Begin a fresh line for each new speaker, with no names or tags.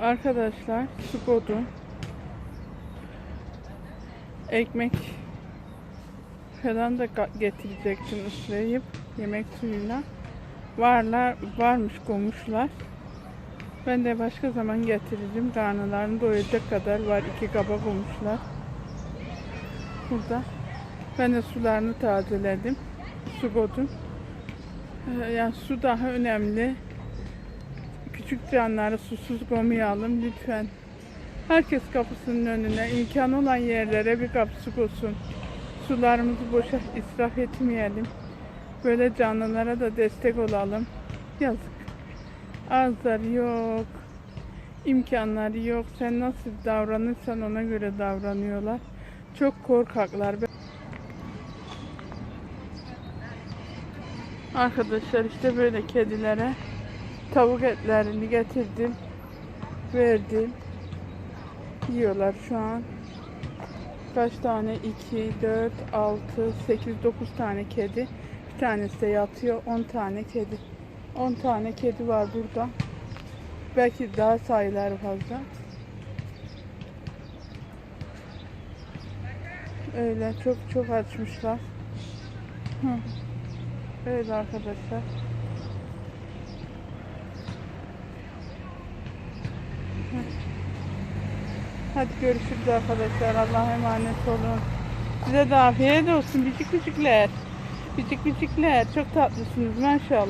Arkadaşlar su koydum. Ekmek falan da getirecektim ıslayıp yemek suyuyla. Varlar, varmış koymuşlar. Ben de başka zaman getiririm. Karnılarını doyacak kadar var. iki kaba koymuşlar. Burada. Ben de sularını tazeledim. Su koydum. Ee, Yani su daha önemli. Küçük canları susuz koymayalım lütfen. Herkes kapısının önüne, imkan olan yerlere bir kapı su koysun. Sularımızı boşa israf etmeyelim. Böyle canlılara da destek olalım. Yazık. Ağızları yok. imkanları yok. Sen nasıl davranırsan ona göre davranıyorlar. Çok korkaklar. Arkadaşlar işte böyle kedilere tavuk etlerini getirdim. Verdim. Yiyorlar şu an. Kaç tane? 2, 4, 6, 8, 9 tane kedi. Bir tanesi de yatıyor. 10 tane kedi. 10 tane kedi var burada. Belki daha sayıları fazla. Öyle çok çok açmışlar. Öyle arkadaşlar. Hadi görüşürüz arkadaşlar. Allah'a emanet olun. Size de afiyet olsun. Bicik bicikler. Bicik bicikler. Çok tatlısınız maşallah.